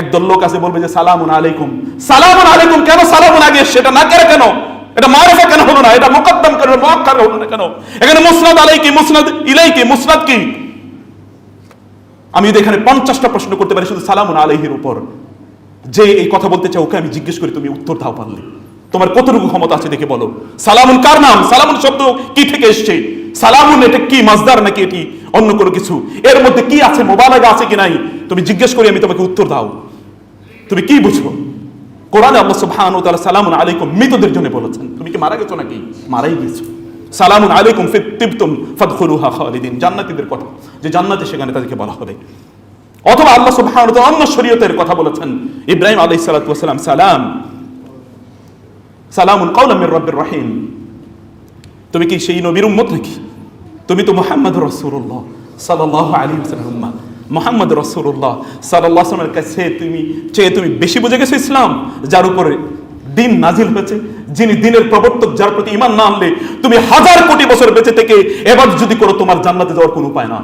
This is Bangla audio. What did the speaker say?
একদল লোক আছে বলবে যে, সালামুন আলাইকুম। সালামুন আলাইকুম কেন? সালামুন আগে সেটা না করে কেন? এটা মারফা কেন হলো না? এটা মুকদ্দম কেন? মুআক্কার হলো না কেন? এখানে মুসনাদ আলাইকি, মুসনাদ ইলাইকি, মুসনাদ কি? আমি যদি এখানে পঞ্চাশটা প্রশ্ন করতে পারি, শুধু সালামুন আলাইহির উপর। যে এই কথা বলতে চাও ওকে আমি জিজ্ঞেস করি, তুমি উত্তর দাও পারলে? তোমার কতটুকু ক্ষমতা আছে দেখে বলো। সালামুন কার নাম? সালামুন শব্দ কি থেকে এসছে? সালামুন এটা কি মাজদার নাকি এটি? অন্য কোনো কিছু। এর মধ্যে কি আছে মোবাইলাগা আছে কি নাই? তুমি জিজ্ঞেস করি, আমি তোমাকে উত্তর দাও। তুমি কি বুঝো কোরআনে আল্লাহ সুবহানাহু ওয়া তাআলা সালামুন আলাইকুম মৃতদের জন্য বলেছেন। তুমি কি মারা গেছো নাকি? মারাই গেছো। সালামুন আলাইকুম ফি তিবতুম ফাদখুলুহা খালিদিন। জান্নাতীদের কথা, যে জান্নাতে সেখানে তাদেরকে বলা হবে। অথবা আল্লাহ সুবহানাহু ওয়া তাআলা অন্য শরীয়তের কথা বলেছেন, ইব্রাহিম আলাইহিস সালাতু ওয়াস সালাম সালাম। সালামুন কাওলাম মির রাব্বির রহিম। তুমি কি সেই নবীর উম্মত নাকি? তুমি তো মুহাম্মদ রাসূলুল্লাহ সাল্লাল্লাহু আলাইহি ওয়াসাল্লাম মোহাম্মদ রসুল্লাহ সাল্লাহামের কাছে তুমি, চেয়ে তুমি বেশি বুঝে গেছো ইসলাম, যার উপরে দিন নাজিল হয়েছে, যিনি দিনের প্রবর্তক, যার প্রতি ইমান না আনলে তুমি হাজার কোটি বছর বেঁচে থেকে এবার যদি করো তোমার জান্নাতে যাওয়ার কোনো উপায় না